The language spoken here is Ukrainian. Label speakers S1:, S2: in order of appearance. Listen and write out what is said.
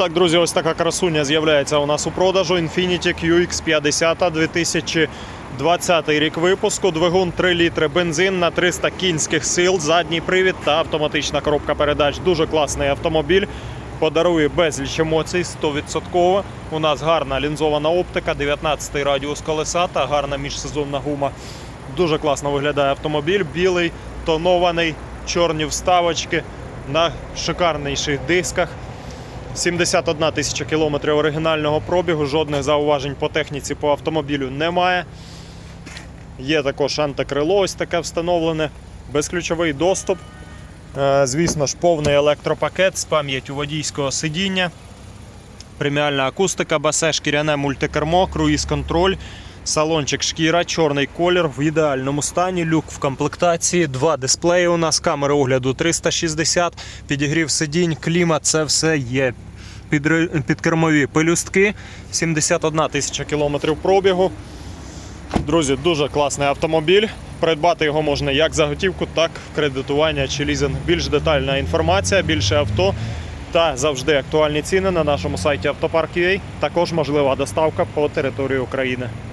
S1: так, друзі, ось така красуня з'являється у нас у продажу. Infiniti QX50 2020 рік випуску. Двигун 3 літри бензин на 300 кінських сил, задній привід та автоматична коробка передач. Дуже класний автомобіль. Подарує безліч емоцій 100%. У нас гарна лінзована оптика, 19 радіус колеса та гарна міжсезонна гума. Дуже класно виглядає автомобіль. Білий, тонований, чорні вставочки на шикарніших дисках. 71 тисяча кілометрів оригінального пробігу, жодних зауважень по техніці по автомобілю немає. Є також антикрило, ось таке встановлене, безключовий доступ. Е, Звісно ж, повний електропакет з пам'яттю водійського сидіння, преміальна акустика, басе, шкіряне мультикермо, круїз-контроль, салончик шкіра, чорний колір в ідеальному стані, люк в комплектації, два дисплеї у нас, камери огляду 360, підігрів сидінь, клімат, це все є. Підкермові пелюстки, 71 тисяча кілометрів пробігу. Друзі, дуже класний автомобіль. Придбати його можна як за готівку, так в кредитування чи лізинг. Більш детальна інформація, більше авто та завжди актуальні ціни на нашому сайті Автопарк.ua. Також можлива доставка по території України.